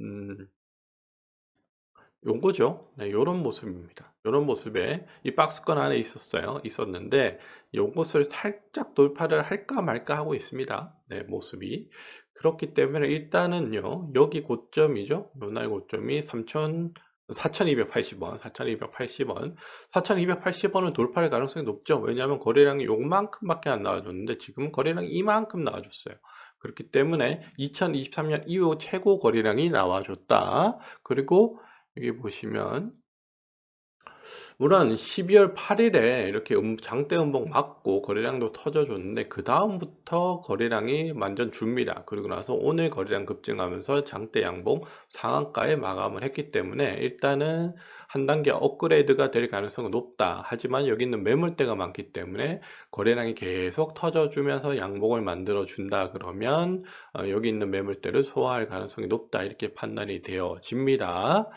음, 요거죠. 네, 요런 모습입니다. 요런 모습에 이 박스권 안에 있었어요. 있었는데 요것을 살짝 돌파를 할까 말까 하고 있습니다. 네, 모습이. 그렇기 때문에 일단은요. 여기 고점이죠. 요날 고점이 3,000 4,280원, 4,280원, 4,280원은 돌파할 가능성이 높죠. 왜냐하면 거래량이 요만큼밖에 안 나와줬는데 지금 거래량이 이만큼 나와줬어요. 그렇기 때문에 2023년 이후 최고 거래량이 나와줬다. 그리고 여기 보시면 물론 12월 8일에 이렇게 음- 장대 음봉 맞고 거래량도 터져줬는데 그 다음부터 거래량이 완전 줍니다. 그리고 나서 오늘 거래량 급증하면서 장대 양봉 상한가에 마감을 했기 때문에 일단은 한 단계 업그레이드가 될 가능성은 높다. 하지만 여기 있는 매물대가 많기 때문에 거래량이 계속 터져주면서 양봉을 만들어 준다 그러면 어, 여기 있는 매물대를 소화할 가능성이 높다. 이렇게 판단이 되어집니다.